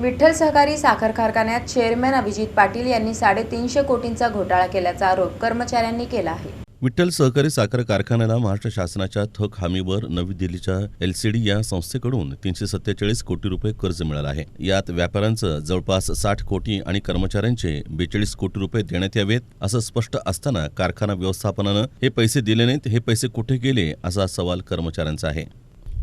विठ्ठल सहकारी साखर कारखान्यात चेअरमॅन अभिजित पाटील यांनी साडेतीनशे कोटींचा घोटाळा केल्याचा आरोप कर्मचाऱ्यांनी केला आहे. विठ्ठल सहकारी साखर कारखान्याला महाराष्ट्र शासनाच्या थक हमीवर नवी दिल्लीच्या एलसीडी या संस्थेकडून तीनशे सत्तेचाळीस कोटी रुपये कर्ज मिळालं आहे. यात व्यापाऱ्यांचं जवळपास साठ कोटी आणि कर्मचाऱ्यांचे बेचाळीस कोटी रुपये देण्यात यावेत असं स्पष्ट असताना कारखाना व्यवस्थापनानं हे पैसे दिले नाहीत हे पैसे कुठे गेले असा सवाल कर्मचाऱ्यांचा आहे.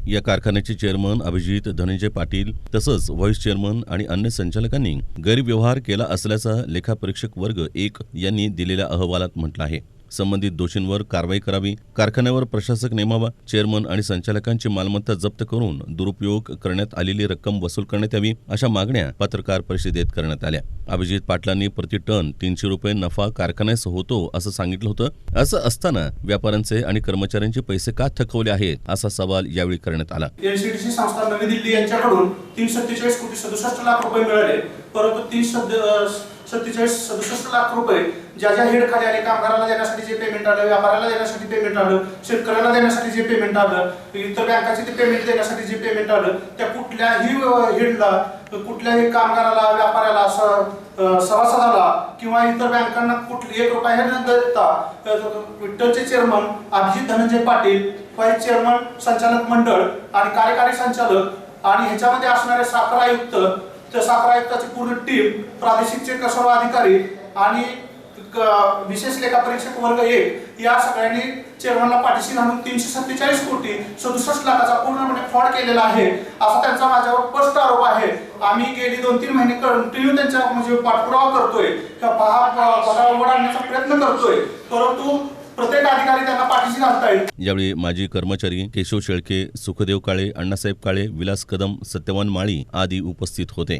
या कारखान्याचे चेअरमन अभिजित धनंजय पाटील तसंच व्हाईस चेअरमन आणि अन्य संचालकांनी गैरव्यवहार केला असल्याचा लेखापरीक्षक वर्ग एक यांनी दिलेल्या अहवालात म्हटलं आहे. संबंधित दोषींवर कारवाई करावी. कारखान्यावर प्रशासक नेमावा चेअरमन आणि संचालकांची मालमत्ता जप्त करून दुरुपयोग करण्यात आलेली रक्कम वसूल करण्यात यावी अशा मागण्या पत्रकार परिषदेत करण्यात आल्या. अभिजित पाटलांनी प्रति टन तीनशे रुपये नफा कारखान्यास होतो असं सांगितलं होतं. असं असताना व्यापाऱ्यांचे आणि कर्मचाऱ्यांचे पैसे का थकवले आहेत असा सवाल यावेळी करण्यात आला. एनसीडीसी संस्था नवी दिल्ली यांच्याकडून तीन सत्तेचाळीस कोटी सदुसष्ट लाख रुपये मिळाले. परंतु तीन सद- सत्तेचाळीस सदुसष्ट लाख रुपये ज्या ज्या हेड खाली आले कामगाराला देण्यासाठी जे पेमेंट आलं व्यापाऱ्याला देण्यासाठी पेमेंट आलं शेतकऱ्याला देण्यासाठी जे पेमेंट आलं इतर बँकाचे ते पेमेंट देण्यासाठी जे पेमेंट आलं त्या कुठल्याही हेडला कुठल्याही कामगाराला व्यापाऱ्याला सभासदाला किंवा इतर बँकांना कुठली एक रुपया न देता विठ्ठलचे chairman Abhijit Dhananjay Patil vice chairman संचालक मंडळ आणि कार्यकारी संचालक आणि ह्याच्यामध्ये असणारे साखर आयुक्त साखर आयुक्ताची पूर्ण टीम प्रादेशिकचे सर्व अधिकारी आणि विशेष लेखा परीक्षक वर्ग एक या सगळ्यांनी चेअरमनला पाठीशी घालून तीनशे सत्तेचाळीस कोटी सदुसष्ट लाखाचा पूर्णपणे फ्रॉड केलेला आहे असा त्यांचा माझ्यावर स्पष्ट आरोप आहे. आम्ही गेली दोन तीन महिने कंटिन्यू त्यांच्या म्हणजे पाठपुरावा करतोय किंवा पहा पहावर आणण्याचा प्रयत्न करतोय परंतु प्रत्येक अधिकारी त्यांना पाठीशी यावेळी माजी कर्मचारी केशव शेळके सुखदेव काळे अण्णासाहेब काळे विलास कदम सत्यवान माळी आदी उपस्थित होते.